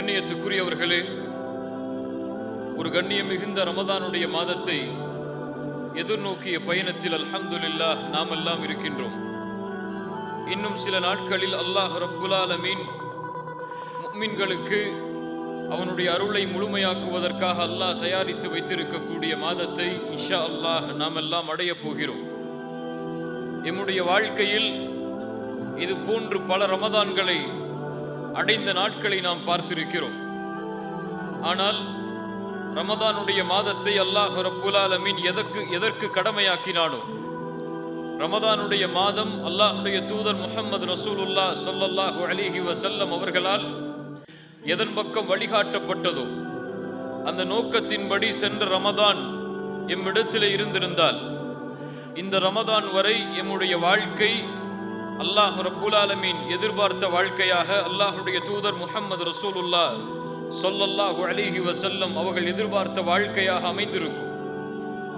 கண்ணியத்துக்குரியவர்களே ஒரு கண்ணியம் மிகுந்த ரமதானுடைய மாதத்தை எதிர்நோக்கிய பயணத்தில் அல்ஹம்துலில்லாஹ் நாம் எல்லாம் இருக்கின்றோம். இன்னும் சில நாட்களில் அல்லாஹ் ரப்புலாலமீன் மீன்களுக்கு அவனுடைய அருளை முழுமையாக்குவதற்காக அல்லாஹ் தயாரித்து வைத்திருக்கக்கூடிய மாதத்தை இஷா அல்லாஹ் நாம் எல்லாம் அடையப் போகிறோம். எம்முடைய வாழ்க்கையில் இது போன்று பல ரமதான்களை அடைந்த நாட்களை நாம் பார்த்திருக்கிறோம். ஆனால் ரமதானுடைய மாதத்தை அல்லாஹ் ரப்புல் எதற்கு எதற்கு கடமையாக்கினானோ ரமதானுடைய மாதம் அல்லாஹுடைய தூதர் முகமது ரசூலுல்லா சொல்லல்லாஹு அலிஹி வசல்லம் அவர்களால் எதன் பக்கம் வழிகாட்டப்பட்டதோ அந்த நோக்கத்தின்படி சென்ற ரமதான் எம்மிடத்தில் இருந்திருந்தால் இந்த ரமதான் வரை எம்முடைய வாழ்க்கை அல்லாஹ் ரப்புல் ஆலமீன் எதிர்பார்த்த வாழ்க்கையாக அல்லாஹுடைய தூதர் முஹம்மது ரசூலுல்லா சொல்லல்லாஹு அலிஹி வசல்லம் அவர்கள் எதிர்பார்த்த வாழ்க்கையாக அமைந்திருக்கும்.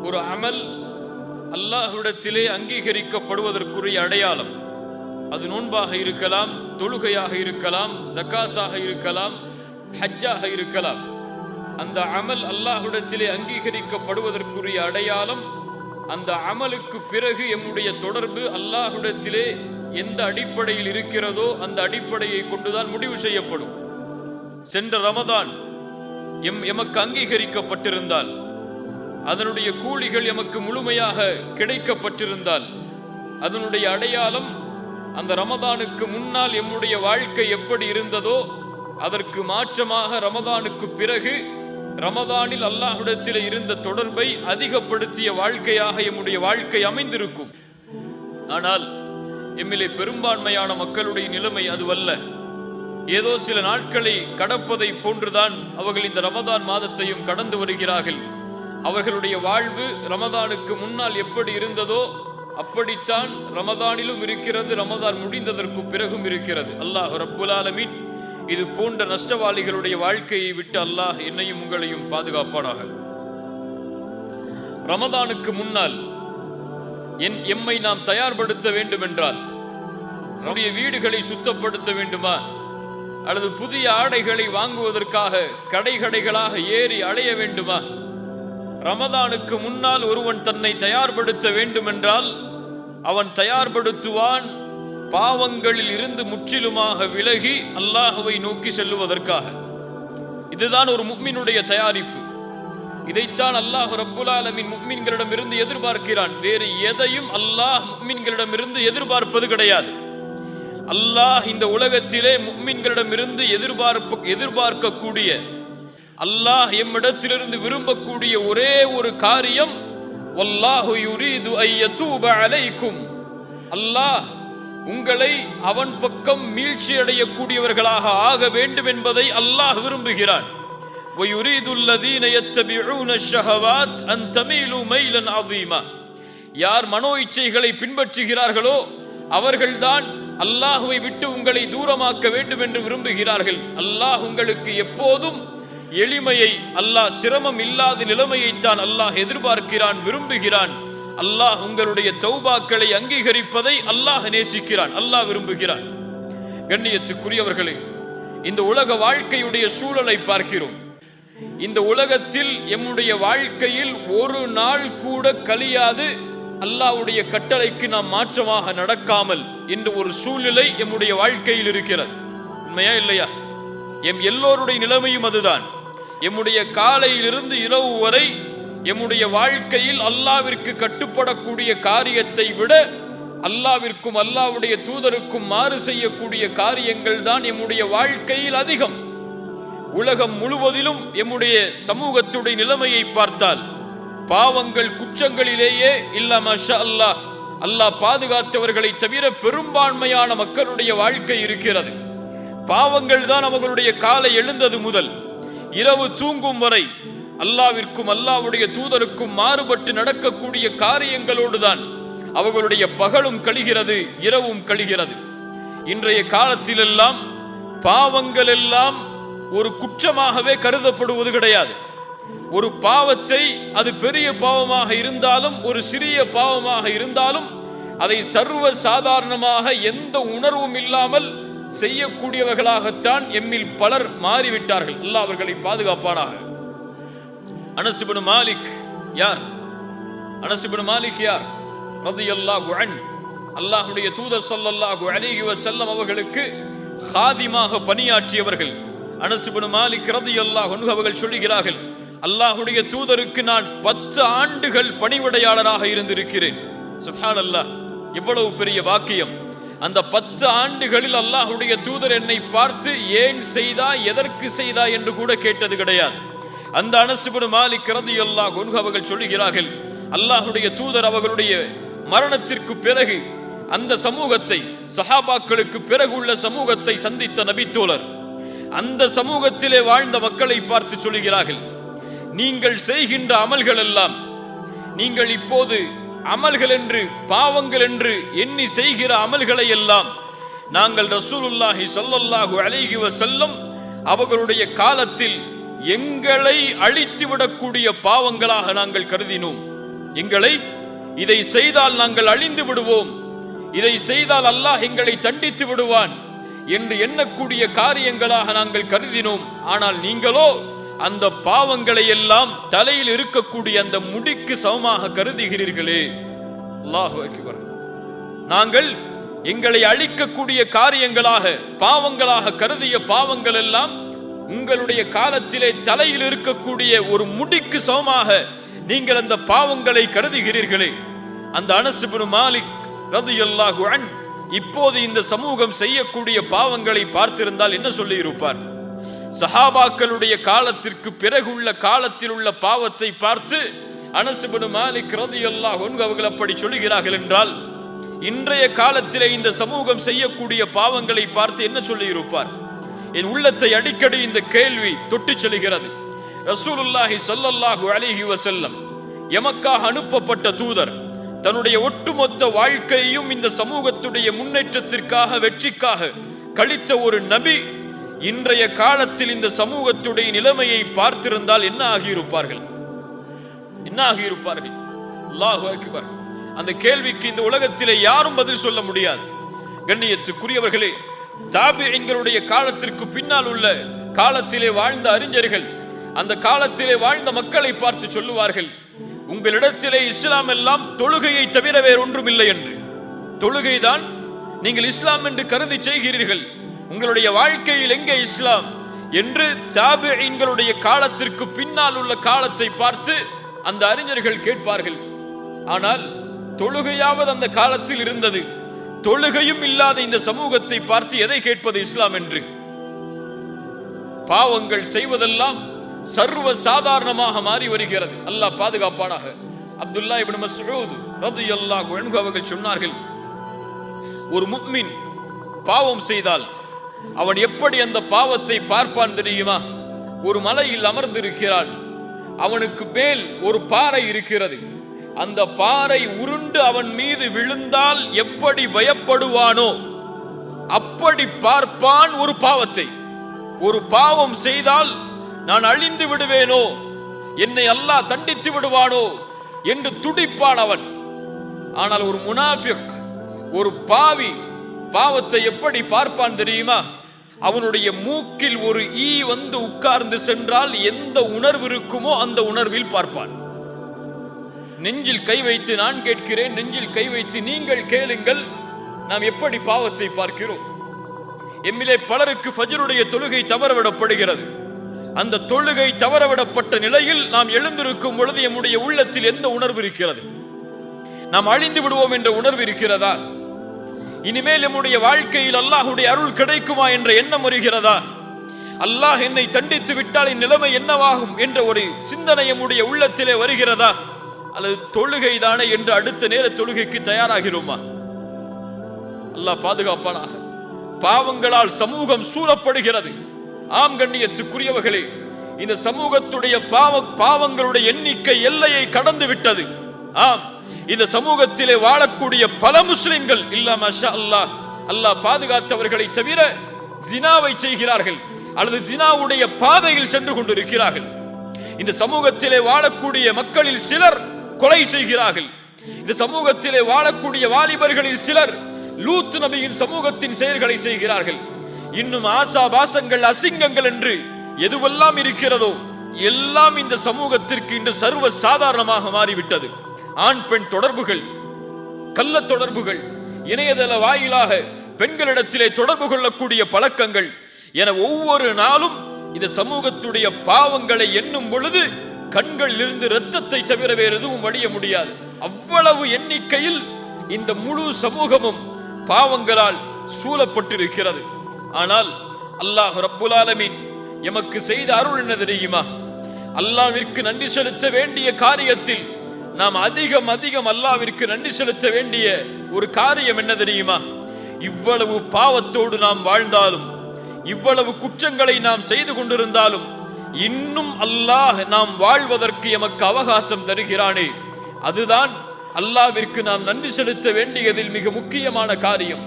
ஒரு அமல் அல்லாஹுடத்திலே அங்கீகரிக்கப்படுவதற்குரிய அடையாளம். அது நோன்பாக இருக்கலாம் தொழுகையாக இருக்கலாம் ஜக்காத்தாக இருக்கலாம் ஹஜ்ஜாக இருக்கலாம். அந்த அமல் அல்லாஹுடத்திலே அங்கீகரிக்கப்படுவதற்குரிய அடையாளம் அந்த அமலுக்கு பிறகு எம்முடைய தொடர்பு அல்லாஹுடத்திலே எந்த அடிப்படையில் இருக்கிறதோ அந்த அடிப்படையை கொண்டுதான் முடிவு செய்யப்படும். சென்ற ரமதான் எம் எமக்கு அங்கீகரிக்கப்பட்டிருந்தால் அதனுடைய கூலிகள் எமக்கு முழுமையாக கிடைக்கப்பட்டிருந்தால் அதனுடைய அடையாளம் அந்த ரமதானுக்கு முன்னால் எம்முடைய வாழ்க்கை எப்படி இருந்ததோ அதற்கு மாற்றமாக ரமதானுக்கு பிறகு ரமதானில் அல்லாஹுடத்தில் இருந்த தொடர்பை அதிகப்படுத்திய வாழ்க்கையாக எம்முடைய வாழ்க்கை அமைந்திருக்கும். ஆனால் எம்மிலே பெரும்பான்மையான மக்களுடைய நிலைமை அதுவல்ல. ஏதோ சில நாட்களை கடப்பதை போன்றுதான் அவர்கள் இந்த ரமதான் மாதத்தையும் கடந்து வருகிறார்கள். அவர்களுடைய வாழ்வு ரமதானுக்கு முன்னால் எப்படி இருந்ததோ அப்படித்தான் ரமதானிலும் இருக்கிறது ரமதான் முடிந்ததற்கு பிறகும் இருக்கிறது. அல்லாஹ் ரப்புலாலமின் இது போன்ற நஷ்டவாளிகளுடைய வாழ்க்கையை விட்டு அல்லாஹ் என்னையும் உங்களையும் பாதுகாப்பானாக. ரமதானுக்கு முன்னால் என் எம்மை நாம் தயார்படுத்த வேண்டும் என்றால் நம்முடைய வீடுகளை சுத்தப்படுத்த வேண்டுமா? அல்லது புதிய ஆடைகளை வாங்குவதற்காக கடை கடைகளாக ஏறி அலைய வேண்டுமா? ரமதானுக்கு முன்னால் ஒருவன் தன்னை தயார்படுத்த வேண்டுமென்றால் அவன் தயார்படுத்துவான் பாவங்களில் இருந்து முற்றிலுமாக விலகி அல்லாஹுவை நோக்கி செல்லுவதற்காக. இதுதான் ஒரு முக்மினுடைய தயாரிப்பு. இதைத்தான் அல்லாஹ் ரப்புலாலமின் முக்மீன்களிடம் இருந்து எதிர்பார்க்கிறான். வேறு எதையும் அல்லாஹ் முக்மின்களிடமிருந்து எதிர்பார்ப்பது கிடையாது. அல்லாஹ் இந்த உலகத்திலே முக்மின்களிடமிருந்து எதிர்பார்ப்பு எதிர்பார்க்கக்கூடிய அல்லாஹ் எம்மிடத்திலிருந்து விரும்பக்கூடிய ஒரே ஒரு காரியம் வல்லாஹு யுரீது ஐயதூப அலைக்கும் அல்லாஹ் உங்களை அவன் பக்கம் மீழ்ச்சி அடையக்கூடியவர்களாக ஆக வேண்டும் என்பதை அல்லாஹ் விரும்புகிறான் وَيُرِيدُ الَّذِينَ يَتَّبِعُونَ الشَّهَوَاتِ أَن تَمِيلُوا مَيْلًا عَظِيمًا யார் மனோ இச்சைகளை பின்பற்றுகிறார்களோ அவர்கள்தான் அல்லாஹுவை விட்டு உங்களை தூரமாக்க வேண்டும் என்று விரும்புகிறார்கள். அல்லாஹ் உங்களுக்கு எப்போதும் எளிமையை அல்லாஹ் சிரமம் இல்லாத நிலைமையைத்தான் அல்லாஹ் எதிர்பார்க்கிறான் விரும்புகிறான். அல்லாஹ் உங்களுடைய தௌபாக்களை அங்கீகரிப்பதை அல்லாஹ் நேசிக்கிறான் அல்லாஹ் விரும்புகிறான். கண்ணியத்துக்குரியவர்களே இந்த உலக வாழ்க்கையுடைய சூழலை பார்க்கிறோம். இந்த உலகத்தில் எம்முடைய வாழ்க்கையில் ஒரு நாள் கூட கழியாது அல்லாவுடைய கட்டளைக்கு நாம் மாற்றமாக நடக்காமல் என்ற ஒரு சூழ்நிலை எம்முடைய வாழ்க்கையில் இருக்கிறது. உண்மையா இல்லையா? எம் எல்லோருடைய நிலைமையும் அதுதான். எம்முடைய காலையிலிருந்து இரவு வரை எம்முடைய வாழ்க்கையில் அல்லாவிற்கு கட்டுப்படக்கூடிய காரியத்தை விட அல்லாவிற்கும் அல்லாவுடைய தூதருக்கும் மாறு செய்யக்கூடிய காரியங்கள் தான் எம்முடைய வாழ்க்கையில் அதிகம். உலகம் முழுவதிலும் எம்முடைய சமூகத்துடைய நிலைமையை பார்த்தால் பாவங்கள் குற்றங்களிலேயே இல்ல மஷா அல்லாஹ் அல்லாஹ் பாதுகாத்தவர்களை தவிர பெரும்பான்மையான மக்களுடைய வாழ்க்கை இருக்கிறது. பாவங்கள் தான் அவர்களுடைய காலை எழுந்தது முதல் இரவு தூங்கும் வரை அல்லாவிற்கும் அல்லாவுடைய தூதருக்கும் மாறுபட்டு நடக்கக்கூடிய காரியங்களோடு தான் அவர்களுடைய பகலும் கழிகிறது இரவும் கழிகிறது. இன்றைய காலத்திலெல்லாம் பாவங்கள் எல்லாம் ஒரு குற்றமாகவே கருதப்படுவது கிடையாது. ஒரு பாவத்தை அது பெரிய பாவமாக இருந்தாலும் ஒரு சிறிய பாவமாக இருந்தாலும் அதை சர்வ சாதாரணமாக எந்த உணர்வும் இல்லாமல் செய்யக்கூடியவர்களாகத்தான் எம்மில் பலர் மாறிவிட்டார்கள். அல்லாஹ் அவர்களை பாதுகாப்பானாக. அனசிபனு மாலிக் யார்? அனசிபனு மாலிக் யார்? ரதியல்லாஹு அன். அல்லாஹுடைய தூதர் ஸல்லல்லாஹு அலைஹி செல்லம் அவர்களுக்கு ஹாதிமாக பணியாற்றியவர்கள். அனசிபனு மாலிக் ரதி அல்லாஹ் அவர்கள் சொல்லுகிறார்கள் அல்லாஹுடைய தூதருக்கு நான் பத்து ஆண்டுகள் பணிவிடையாளராக இருந்திருக்கிறேன். சுப்ஹானல்லாஹ் எவ்வளவு பெரிய வாக்கியம். அந்த பத்து ஆண்டுகளில் அல்லாஹுடைய தூதர் என்னை பார்த்து ஏன் செய்தா எதற்கு செய்தா என்று கூட கேட்டது கிடையாது. அந்த அனசுபுடு மாலிக் ரதியல்லாஹு அல்லாஹ் அவர்கள் சொல்லுகிறார்கள் அல்லாஹுடைய தூதர் அவர்களுடைய மரணத்திற்கு பிறகு அந்த சமூகத்தை சஹாபாக்களுக்கு பிறகு உள்ள சமூகத்தை சந்தித்த நபித்தோழர் அந்த சமூகத்திலே வாழ்ந்த மக்களை பார்த்து சொல்லுகிறார்கள் நீங்கள் செய்கின்ற அமல்கள் எல்லாம் நீங்கள் இப்போது அமல்கள் என்று பாவங்கள் என்று எண்ணி செய்கிற அமல்களை எல்லாம் நாங்கள் ரசூலுல்லாஹி சொல்லல்லாஹு அலைஹி செல்லும் அவர்களுடைய காலத்தில் எங்களை அழித்து விடக்கூடிய பாவங்களாக நாங்கள் கருதினோம். எங்களை இதை செய்தால் நாங்கள் அழிந்து விடுவோம். இதை செய்தால் அல்லாஹ் எங்களை தண்டித்து விடுவான் என்று எண்ணக்கூடிய காரியங்களாக நாங்கள் கருதினோம். ஆனால் நீங்களோ அந்த பாவங்களை எல்லாம் தலையில் இருக்கக்கூடிய அந்த முடிக்கு சமமாக கருதுகிறீர்களே. அல்லாஹு நாங்கள் எங்களை அழிக்கக்கூடிய காரியங்களாக பாவங்களாக கருதிய பாவங்கள் எல்லாம் உங்களுடைய காலத்திலே தலையில் இருக்கக்கூடிய ஒரு முடிக்கு சமமாக நீங்கள் அந்த பாவங்களை கருதுகிறீர்களே. அந்த அனசுபுரு மாலிக் ரது அன் இப்போது இந்த சமூகம் செய்யக்கூடிய பாவங்களை பார்த்திருந்தால் என்ன சொல்லியிருப்பார்? இருப்பார் சஹாபாக்களுடைய காலத்திற்கு பிறகுள்ள காலத்தில் உள்ள பாவத்தை பார்த்து அனசுபடு மாலிக் ரதியல்லா ஒன்று அவர்கள் அப்படி சொல்லுகிறார்கள் என்றால் இன்றைய காலத்திலே இந்த சமூகம் செய்யக்கூடிய பாவங்களை பார்த்து என்ன சொல்லியிருப்பார்? என் உள்ளத்தை அடிக்கடி இந்த கேள்வி தொட்டு செல்கிறது. ரசூலுல்லாஹி சல்லல்லாஹு அலிஹி வசல்லம் எமக்காக அனுப்பப்பட்ட தூதர் தன்னுடைய ஒட்டுமொத்த வாழ்க்கையையும் இந்த சமூகத்துடைய முன்னேற்றத்திற்காக வெற்றிக்காக கழித்த ஒரு நபி இன்றைய காலத்தில் இந்த சமூகத்துடைய நிலைமையை பார்த்திருந்தால் என்ன ஆகியிருப்பார்கள்? என்ன ஆகியிருப்பார்கள்? அல்லாஹு அக்பர். அந்த கேள்விக்கு இந்த உலகத்திலே யாரும் பதில் சொல்ல முடியாது. கண்ணியத்துக்குரியவர்களே தாபியங்களுடைய காலத்திற்கு பின்னால் உள்ள காலத்திலே வாழ்ந்த அறிஞர்கள் அந்த காலத்திலே வாழ்ந்த மக்களை பார்த்து சொல்லுவார்கள் உங்களிடத்திலே இஸ்லாம் எல்லாம் தொழுகையை தவிர வேறொன்றும் இல்லை என்று. தொழுகைதான் நீங்கள் இஸ்லாம் என்று கருதி செய்கிறீர்கள். உங்களுடைய வாழ்க்கையில் எங்கே இஸ்லாம்? என்று தாபியங்களுடைய காலத்திற்கு பின்னால் உள்ள காலத்தை பார்த்து அந்த அறிஞர்கள் கேட்பார்கள். ஆனால் தொழுகையாவது அந்த காலத்தில் இருந்தது. தொழுகையும் இல்லாத இந்த சமூகத்தை பார்த்து எதை கேட்பது இஸ்லாம் என்று? பாவங்கள் செய்வதெல்லாம் சர்வ சாதாரணமாக மாறி வருகிறது. அல்லாஹ் பாதுகாப்பானாக. அப்துல்லா இப்னு மஸ்ஊத் ரலியல்லாஹு அன்ஹு அவர்கள் சொன்னார்கள் ஒரு முக்மின் பாவம் செய்தால் அவன் எப்படி அந்த பாவத்தை பார்ப்பான் தெரியுமா? ஒரு மலையில் அமர்ந்திருக்கிறான். அவனுக்கு மேல் ஒரு பாறை இருக்கிறது. அந்த பாறை உருண்டு அவன் மீது விழுந்தால் எப்படி பயப்படுவானோ அப்படி பார்ப்பான் ஒரு பாவத்தை. ஒரு பாவம் செய்தால் நான் அழிந்து விடுவேனோ என்னை அல்லாஹ் தண்டித்து விடுவானோ என்று துடிப்பான் அவன். ஆனால் ஒரு முனாஃபிக் ஒரு பாவி பாவத்தை எப்படி பார்ப்பான் தெரியுமா? அவனுடைய மூக்கில் ஒரு ஈ வந்து உட்கார்ந்து சென்றால் எந்த உணர்வு இருக்குமோ அந்த உணர்வில் பார்ப்பான். நெஞ்சில் கை வைத்து நான் கேட்கிறேன் நெஞ்சில் கை வைத்து நீங்கள் கேளுங்கள் நாம் எப்படி பாவத்தை பார்க்கிறோம்? எம்மிலே பலருக்கு ஃபஜருடைய தொழுகை தவறவிடப்படுகிறது. அந்த தொழுகை தவறவிடப்பட்ட நிலையில் நாம் எழுந்திருக்கும் பொழுது எம்முடைய உள்ளத்தில் எந்த உணர்வு இருக்கிறது? நாம் அழிந்து விடுவோம் என்ற உணர்வு இருக்கிறதா? இனிமேல் நம்முடைய வாழ்க்கையில் அல்லாஹுடைய அருள் கிடைக்குமா என்ற எண்ணம் வருகிறதா? அல்லாஹ் என்னை தண்டித்து விட்டால் என் நிலைமை என்னவாகும் என்ற ஒரு சிந்தனை நம்முடைய உள்ளத்திலே வருகிறதா? அல்லது தொழுகை தானே என்று அடுத்த நேர தொழுகைக்கு தயாராகிறோமா? அல்லாஹ் பாதுகாப்பானாக. பாவங்களால் சமூகம் சூழப்படுகிறது. ஆம் கண்ணியத்துக்குரியவர்களே இந்த சமூகத்துடைய பாவ பாவங்களுடைய எண்ணிக்கை எல்லையை கடந்து விட்டது. ஆம் இந்த சமூகத்திலே வாழக்கூடிய பல முஸ்லிம்கள் இல்ல மஷா அல்லாஹ். அல்லாஹ் பாதுகாத்தவர்களை தவிர ஜினாவை செய்கிறார்கள். அல்லது ஜினாவுடைய பாதையில் சென்று கொண்டிருக்கிறார்கள். இந்த சமூகத்திலே வாழக்கூடிய மக்களில் சிலர் கொலை செய்கிறார்கள். இந்த சமூகத்திலே வாழக்கூடிய வாலிபர்களில் சிலர் லூத் நபியின் சமூகத்தின் செயல்களை செய்கிறார்கள். இன்னும் ஆசா பாசங்கள் அசிங்கங்கள் என்று எதுவெல்லாம் இருக்கிறதோ எல்லாம் இந்த சமூகத்திற்கு இன்று சர்வ சாதாரணமாக மாறிவிட்டது. ஆண் பெண் தொடர்புகள் கள்ள தொடர்புகள் இணையதள வாயிலாக பெண்களிடத்திலே தொடர்பு கொள்ளக்கூடிய பழக்கங்கள் என ஒவ்வொரு நாளும் இந்த சமூகத்துடைய பாவங்களை எண்ணும் பொழுது கண்களில் இருந்து இரத்தத்தை தவிர வேறு எதுவும் வடிய முடியாது. அவ்வளவு எண்ணிக்கையில் இந்த முழு சமூகமும் பாவங்களால் சூழப்பட்டிருக்கிறது. ஆனால் அல்லாஹ் ரப்புல் ஆலமீன் எமக்கு செய்த அருள் என்ன தெரியுமா? அல்லாவிற்கு நன்றி செலுத்த வேண்டிய காரியத்தில் நாம் அதிகம் அதிகம் அல்லாவிற்கு நன்றி செலுத்த வேண்டிய ஒரு காரியம் என்ன தெரியுமா? இவ்வளவு பாவத்தோடு நாம் வாழ்ந்தாலும் இவ்வளவு குற்றங்களை நாம் செய்து கொண்டிருந்தாலும் இன்னும் அல்லாஹ் நாம் வாழ்வதற்கு எமக்கு அவகாசம் தருகிறானே. அதுதான் அல்லாவிற்கு நாம் நன்றி செலுத்த வேண்டியதில் மிக முக்கியமான காரியம்.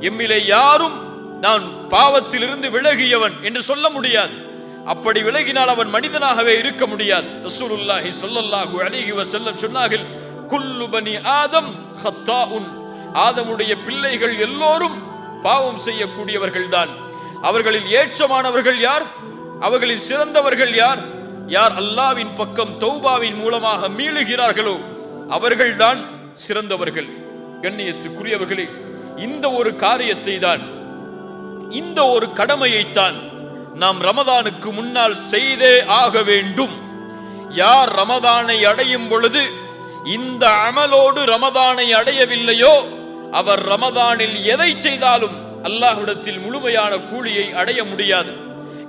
எம்மிலே யாரும் நான் பாவத்திலிருந்து விலகியவன் என்று சொல்ல முடியாது. அப்படி விலகினால் அவன் மனிதனாகவே இருக்க முடியாது. ரசூலுல்லாஹி ஸல்லல்லாஹு அலைஹி வஸல்லம் சொன்னார்கள் குல்லு பனி ஆதம் ஹத்தாஉன். ஆதமுடைய பிள்ளைகள் எல்லோரும் பாவம் செய்யக்கூடியவர்கள்தான் அவர்களில் ஏற்றமானவர்கள் யார்? அவர்களில் சிறந்தவர்கள் யார்? யார் அல்லாவின் பக்கம் தௌபாவின் மூலமாக மீளுகிறார்களோ அவர்கள்தான் சிறந்தவர்கள். கண்ணியத்துக்குரியவர்களே இந்த ஒரு காரியத்தை தான் இந்த ஒரு கடமையைத்தான் நாம் ரமதானுக்கு முன்னால் செய்தே ஆக வேண்டும். யார் ரமதானை அடையும் பொழுது இந்த அமலோடு ரமதானை அடையவில்லையோ அவர் ரமதானில் எதை செய்தாலும் அல்லாஹ்விடத்தில் முழுமையான கூலியை அடைய முடியாது.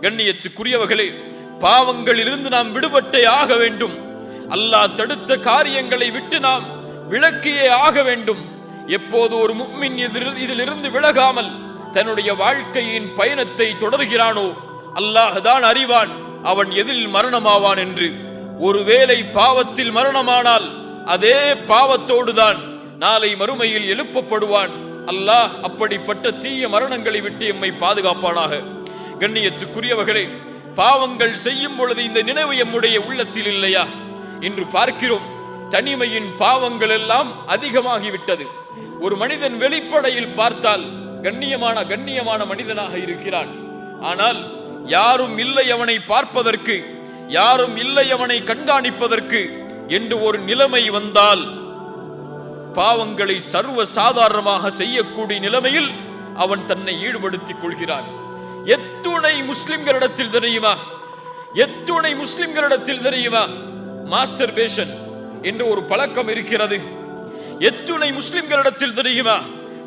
கண்ணியத்துக்குரியவர்களே பாவங்களிலிருந்து நாம் விடுபட்டே ஆக வேண்டும். அல்லாஹ் தடுத்த காரியங்களை விட்டு நாம் விளக்கியே ஆக வேண்டும். எப்போது ஒரு முக்மின் இதிலிருந்து விலகாமல் தன்னுடைய வாழ்க்கையின் பயணத்தை தொடர்கிறானோ அல்லாஹ் தான் அறிவான். அவன் எதில் மரணமாவான் என்று. ஒருவேளை பாவத்தில் மரணமானால் அதே பாவத்தோடுதான் நாளை மறுமையில் எழுப்பப்படுவான். அல்லாஹ் அப்படிப்பட்ட தீய மரணங்களை விட்டு எம்மை பாதுகாப்பானாக. கண்ணியத்துக்குரியவர்களே பாவங்கள் செய்யும் பொழுது இந்த நினைவு எம்முடைய உள்ளத்தில் இல்லையா? இன்று பார்க்கிறோம் தனிமையின் பாவங்கள் எல்லாம் அதிகமாகிவிட்டது. ஒரு மனிதன் வெளிப்படையில் பார்த்தால் கண்ணியமான கண்ணியமான மனிதனாக இருக்கிறான். ஆனால் யாரும் இல்லை அவனை பார்ப்பதற்கு யாரும் இல்லை அவனை கண்காணிப்பதற்கு என்று ஒரு நிலைமை வந்தால் பாவங்களை சர்வ சாதாரணமாக செய்யக்கூடிய நிலைமையில் அவன் தன்னை ஈடுபடுத்திக் கொள்கிறான். எத்துணை முஸ்லிம்களிடத்தில் தெரியுமா? எத்துணை முஸ்லிம்களிடத்தில் தெரியுமா? மாஸ்டர் பேஷன் என்று ஒரு பழக்கம் இருக்கிறது. எத்துணை முஸ்லிம்களிடத்தில் தெரியுமா?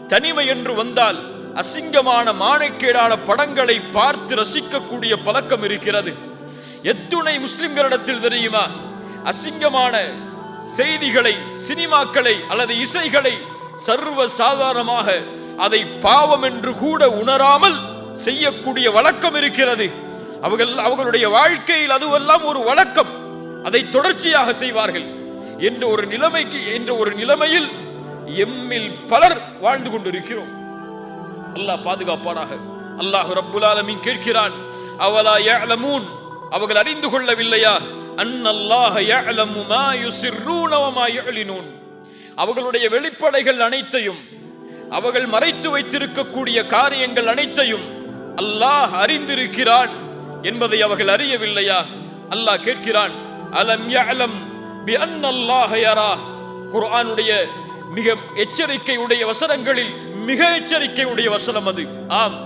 தனிமை என்று வந்தால் அசிங்கமான மானக்கேடான படங்களை பார்த்து ரசிக்கக்கூடிய பழக்கம் இருக்கிறது. எத்துணை முஸ்லிம்களிடத்தில் தெரியுமா? அசிங்கமான செய்திகளை சினிமாக்களை அல்லது இசைகளை சர்வ சாதாரணமாக அதை பாவம் என்று கூட உணராமல் செய்யக்கூடிய வழக்கம் இருக்கிறது. அவர்கள் அவர்களுடைய வாழ்க்கையில் அதுவெல்லாம் ஒரு வழக்கம். அதை தொடர்ச்சியாக செய்வார்கள். என்ற ஒரு நிலைமைக்கு என்ற ஒரு நிலைமையில் எம்மில் பலர் வாழ்ந்து கொண்டிருக்கிறோம். அல்லாஹ் பாதுகாப்பானாக. அல்லாஹ் ரப்புல் ஆலமீன் கேட்கிறான் அவலா யஅலமூன்? அவர்கள் அறிந்து கொள்ளவில்லையா? அன்னல்லாஹ யஅலமு மா யுசிர்ரூன வ மா அவர்களுடைய வெளிப்படைகள் அனைத்தையும் அவர்கள் மறைத்து வைத்திருக்கக்கூடிய காரியங்கள் அனைத்தையும் அல்லாஹ் அறிந்திருக்கிறான் என்பதை அவர்கள் அறியவில்லையா? அல்லாஹ் கேட்கிறான் அலம் யஅலம் பி அன்னல்லாஹ யரா? குர்ஆனுடைய மிக எச்சரிக்கையுடைய வசனங்களில் மிக எச்சரிக்கை உடைய வசனம் அது. ஆம்.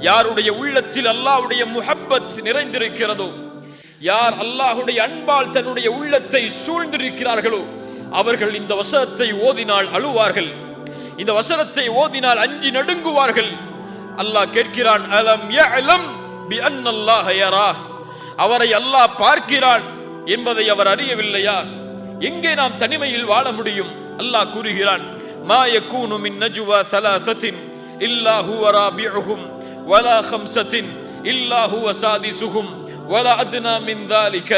யாருடைய உள்ளத்தில் அல்லாஹ்வுடைய முஹப்பத் நிறைந்திருக்கிறதோ யார் அல்லாஹுடைய அன்பால் தன்னுடைய உள்ளத்தை சூழ்ந்திருக்கிறார்களோ அவர்கள் இந்த வசனத்தை ஓதினால் அழுவார்கள். இந்த வசனத்தை ஓதினால் அஞ்சி நடுங்குவார்கள். அல்லாஹ் கேட்கிறான் அலம் யலம் பி அன்னல்லாஹ யரா? அவரை அல்லாஹ் பார்க்கிறான் என்பதை அவர் அறியவில்லையா? எங்கே நாம் தனிமையில் வாழ முடியும்? அல்லாஹ் கூறுகிறான் மா யகூனு மின் நஜ்வா ثلاثه இல்லா ஹுவ ராபிஉஹும் ولا خمسة إلا هو سادسهم ولا أدنى من ذلك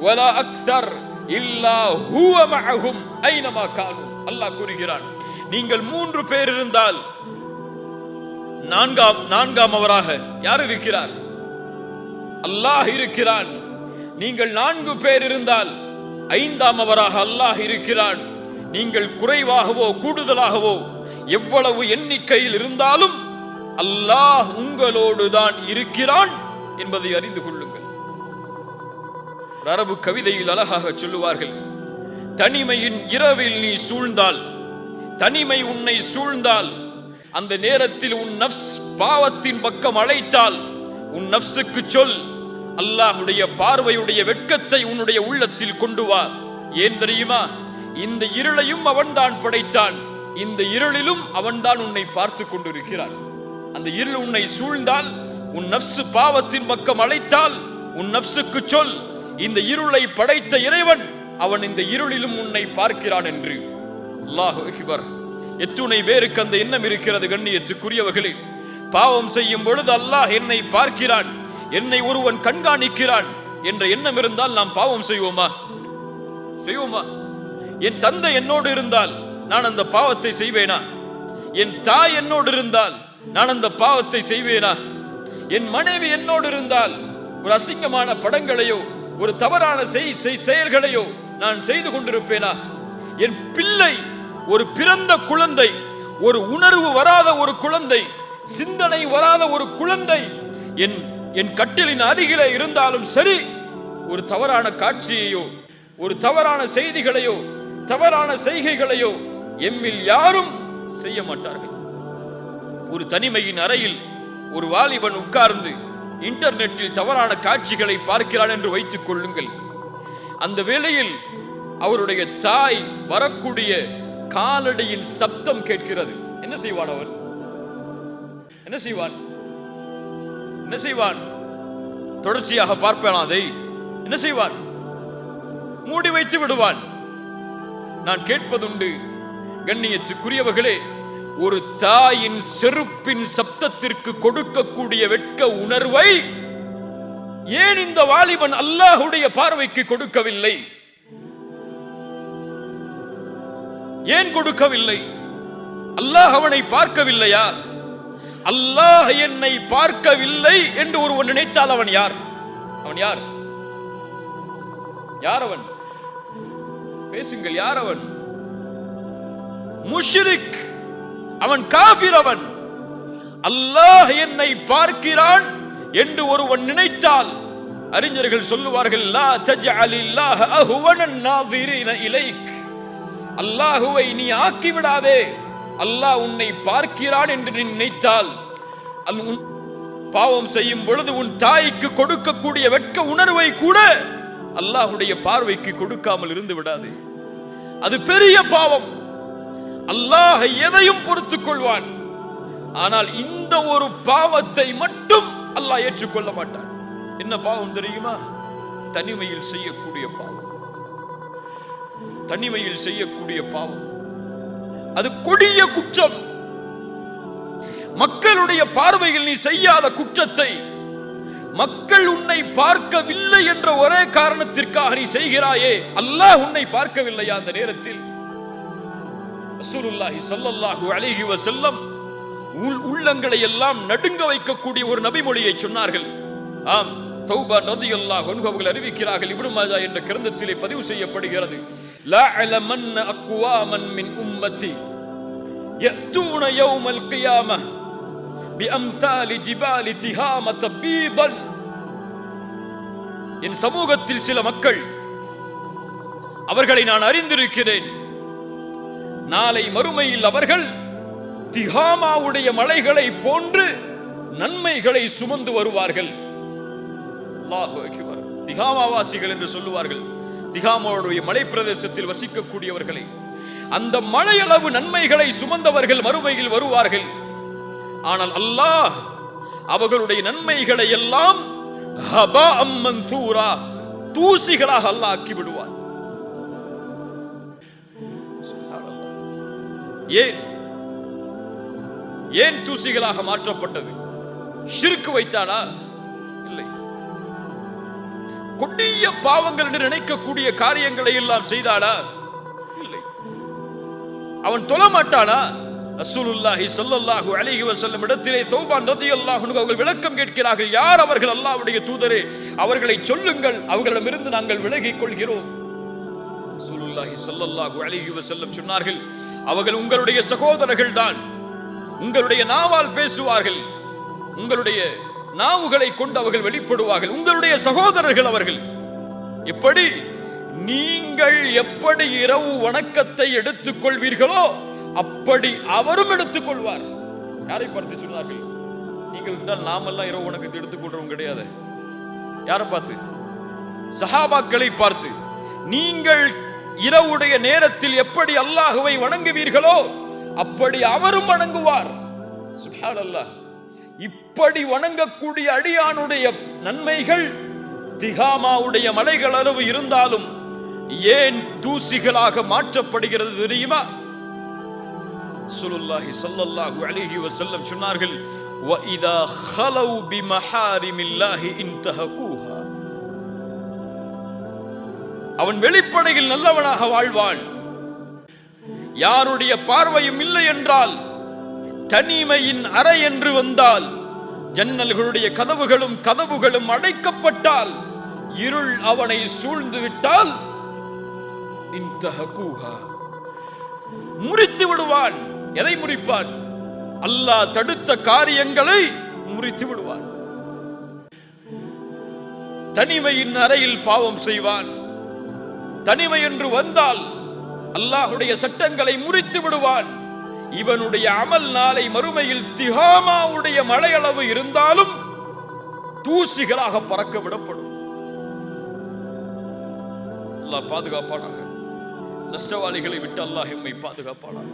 ولا أكثر إلا هو معهم أينما كانوا அல்லாஹ் கூறுகிறான் நீங்கள் மூன்று பேர் இருந்தால் நான்காம் நான்காம் அவராக யார் இருக்கிறார் அல்லாஹ் இருக்கிறான் நீங்கள் நான்கு பேர் இருந்தால் ஐந்தாம் அவராக அல்லாஹ் இருக்கிறான் நீங்கள் குறைவாகவோ கூடுதலாகவோ எவ்வளவு எண்ணிக்கையில் இருந்தாலும் அல்லாஹ் உங்களோடு தான் இருக்கிறான் என்பதை அறிந்து கொள்ளுங்கள். அரபு கவிதையில் அழகாக சொல்லுவார்கள் தனிமையின் இரவில் நீ சூழ்ந்தால் தனிமை உன்னை சூழ்ந்தால் அந்த நேரத்தில் உன் நப்ஸ் பாவத்தின் பக்கம் அழைத்தால் உன் நப்சுக்கு சொல் அல்லாஹுடைய பார்வையுடைய வெட்கத்தை உன்னுடைய உள்ளத்தில் கொண்டு வா. ஏன் தெரியுமா? இந்த இருளையும் அவன்தான் படைத்தான். இந்த இருளிலும் அவன்தான் உன்னை பார்த்து கொண்டிருக்கிறான். அந்த இருள் உன்னை சூழ்ந்தால் உன் நப்சு பாவத்தின் பக்கம் அழைத்தால் உன் நப்சுக்கு சொல் இந்த இருளை படைத்த இறைவன் அவன் இந்த இருளிலும் உன்னை பார்க்கிறான் என்று. அல்லாஹ் எத்துணை பேருக்கு அந்த எண்ணம் இருக்கிறது கண்ணியத்துக்குரியவர்களே. பாவம் செய்யும் பொழுது அல்லாஹ் என்னை பார்க்கிறான் என்னை ஒருவன் கண்காணிக்கிறான் என்ற எண்ணம் இருந்தால் நாம் பாவம் செய்வோமா? செய்வோமா? என் தந்தை என்னோடு இருந்தால் நான் அந்த பாவத்தை செய்வேனா? என் தாய் என்னோடு இருந்தால் நான் அந்த பாவத்தை செய்வேனா? என் மனைவி என்னோடு இருந்தால் ஒரு அசிங்கமான படங்களையோ ஒரு தவறான செய்- செயல்களையோ நான் செய்து கொண்டிருப்பேனா? என் பிள்ளை ஒரு பிறந்த குழந்தை ஒரு உணர்வு வராத ஒரு குழந்தை சிந்தனை வராத ஒரு குழந்தை என் என் கட்டிலின் அருகிலே இருந்தாலும் சரி ஒரு தவறான காட்சியையோ ஒரு தவறான செய்திகளையோ தவறான செய்கைகளையோ எம்மில் யாரும் செய்ய மாட்டார்கள். ஒரு தனிமையின் அறையில் ஒரு வாலிபன் உட்கார்ந்து இன்டர்நெட்டில் தவறான காட்சிகளை பார்க்கிறான் என்று வைத்துக் கொள்ளுங்கள். அந்த வேளையில் அவருடைய தாய் வரக்கூடிய காலடியின் சப்தம் கேட்கிறது. என்ன செய்வான் அவன்? என்ன செய்வான்? என்ன செய்வான்? தொடர்ச்சியாக பார்ப்பான் அதை. என்ன செய்வான்? மூடி வைத்து விடுவான். நான் கேட்பதுண்டு கண்ணியத்துக்குரியவர்களே ஒரு தாயின் செருப்பின் சப்தத்திற்கு கொடுக்கக்கூடிய வெட்க உணர்வை ஏன் இந்த வாலிபன் அல்லாஹுடைய பார்வைக்கு கொடுக்கவில்லை? ஏன் கொடுக்கவில்லை? அல்லாஹ் அவனை பார்க்கவில்லையா? அல்லாஹ் என்னை பார்க்கவில்லை என்று ஒருவன் நினைத்தால் அவன் யார்? அவன் யார்? யார் அவன்? பேசுங்கள் யார் அவன் முஷ்ரிக் அவன் காபிர் அவன். அல்லாஹ் என்னை பார்க்கிறான் என்று ஒருவன் நினைத்தால் அறிஞர்கள் சொல்லுவார்கள் லா தஜ்அலில்லாஹ அஹ்வனன் நாதிரீன இலைக். அல்லாஹுவை நீ ஆக்கி விடாதே அல்லாஹ் உன்னை பார்க்கிறான் என்று நீ நினைத்தால் அல் உன் பாவம் செய்யும் பொழுது உன் தாய்க்கு கொடுக்கக்கூடிய வெட்க உணர்வை கூட அல்லாஹுடைய பார்வைக்கு கொடுக்காமல் இருந்து விடாதே. அது பெரிய பாவம். அல்லாஹ் எதையும் பொறுத்துக் கொள்வான் ஆனால் இந்த ஒரு பாவத்தை மட்டும் அல்லாஹ் ஏற்றுக்கொள்ள மாட்டான். என்ன பாவம் தெரியுமா? தனிமையில் செய்யக்கூடிய பாவம். தனிமையில் செய்யக்கூடிய பாவம். அது கொடிய குற்றம். மக்களுடைய பார்வையில் நீ செய்யாத குற்றத்தை மக்கள் உன்னை பார்க்கவில்லை என்ற ஒரே காரணத்திற்காக நீ செய்கிறாயே. அல்லாஹ் உன்னை பார்க்கவில்லையா அந்த நேரத்தில்? ரசூலுல்லாஹி ஸல்லல்லாஹு அலைஹி வஸல்லம் உள் உள்ளங்களை எல்லாம் நடுங்க வைக்கக்கூடிய ஒரு நபிமொழியை சொன்னார்கள். ஆம் தௌபா ரதியல்லாஹு அன்ஹு அவர்கள் அறிவிக்கிறார்கள் இப்னு மாஜா என்ற கிரந்தத்திலே பதிவு செய்யப்படுகிறது. லா லஅலமன் அக்வாமன் மின் உம்மதி யத்துன யௌமல் கியாமஹ் பிஅம்சாலி ஜிபாலி திஹாமத பீதன் என் சமூகத்தில் சில மக்கள் அவர்களை நான் அறிந்திருக்கிறேன். நாளை மறுமையில் அவர்கள் திகாமாவுடைய மலைகளை போன்று நன்மைகளை சுமந்து வருவார்கள். திகாமாவாசிகள் என்று சொல்லுவார்கள். திகாமாவுடைய மலை பிரதேசத்தில் வசிக்கக்கூடியவர்களை அந்த மழையளவு நன்மைகளை சுமந்தவர்கள் மறுமையில் வருவார்கள். ஆனால் அல்லாஹ் அவர்களுடைய நன்மைகளை எல்லாம் ஹபா அம்மன் சூரா தூசிகளாக அல்லாஹ் ஆக்கி விடுவார் ஏன்? ஏன் தூசிகளாக மாற்றப்பட்டது? ஷிர்க் வைத்தானா? இல்லை. கொடிய பாவங்கள் என்று நினைக்கக்கூடிய காரியங்களை எல்லாம் செய்தானா? இல்லை. அவன் தொழ மாட்டானா? ரசூலுல்லாஹி ஸல்லல்லாஹு அலிஹி வசல்லம் இடத்திலே தௌபான் ரதி அன்ஹு அவர்கள் விளக்கம் கேட்கிறார்கள். யார் அவர்கள் அல்லாஹ்வுடைய தூதரே? அவர்களை சொல்லுங்கள். அவர்களிடமிருந்து நாங்கள் விலகிக் கொள்கிறோம். ரசூலுல்லாஹி ஸல்லல்லாஹு அலிஹி வசல்லம் சொன்னார்கள் அவர்கள் உங்களுடைய சகோதரர்கள் தான் உங்களுடைய நாவால் பேசுவார்கள். உங்களுடைய நாவுகளை கொண்டு அவர்கள் வெளிப்படுவார்கள். உங்களுடைய சகோதரர்கள் அவர்கள். எப்படி நீங்கள் எப்படி இரவு வணக்கத்தை எடுத்துக் கொள்வீர்களோ அப்படி அவரும் எடுத்துக் கொள்வார் யாரை பார்த்து சொன்னார்கள்? நீங்கள் என்றால் நாமெல்லாம் இரவு வணக்கத்தை எடுத்துக்கொள்றவங்க கிடையாது. யாரை பார்த்து? சஹாபாக்களை பார்த்து நீங்கள் இரவுடைய நேரத்தில் எப்படி அல்லாஹுவை வணங்குவீர்களோ அப்படி அவரும் வணங்குவார். சுப்ஹானல்லாஹ். இப்படி வணங்கக்கூடிய அடியானுடைய நன்மைகள் திகாமாவுடைய மலைகள் அளவு இருந்தாலும் ஏன் தூசிகளாக மாற்றப்படுகிறது தெரியுமா? ரசூலுல்லாஹி சல்லல்லாஹு அலைஹி வஸல்லம் சொன்னார்கள் வ இதா ஹலவு பிமஹாரிமில்லாஹி இன்தஹகூஹா. அவன் வெளிப்படையில் நல்லவனாக வாழ்வான் யாருடைய பார்வையும் இல்லை என்றால் தனிமையின் அறை என்று வந்தால் ஜன்னல்களுடைய கதவுகளும் கதவுகளும் அடைக்கப்பட்டால் இருள் அவனை சூழ்ந்து விட்டால் இன்தஹகூஹா. முறித்து விடுவான். எதை முறிப்பான் அல்லாஹ் தடுத்த காரியங்களை முறித்து விடுவான் தனிமையின் அறையில் பாவம் செய்வான். தனிமை என்று வந்தால் அல்லாஹுடைய சட்டங்களை முறித்து விடுவான். இவனுடைய அமல் நாளை மறுமையில் திகாமாவுடைய மழையளவு இருந்தாலும் தூசிகளாக பறக்க விடப்படும். அல்லாஹ் பாதுகாப்பானாக. நஷ்டவாளிகளை விட்டு அல்லாஹ் எம்மை பாதுகாப்பானாக.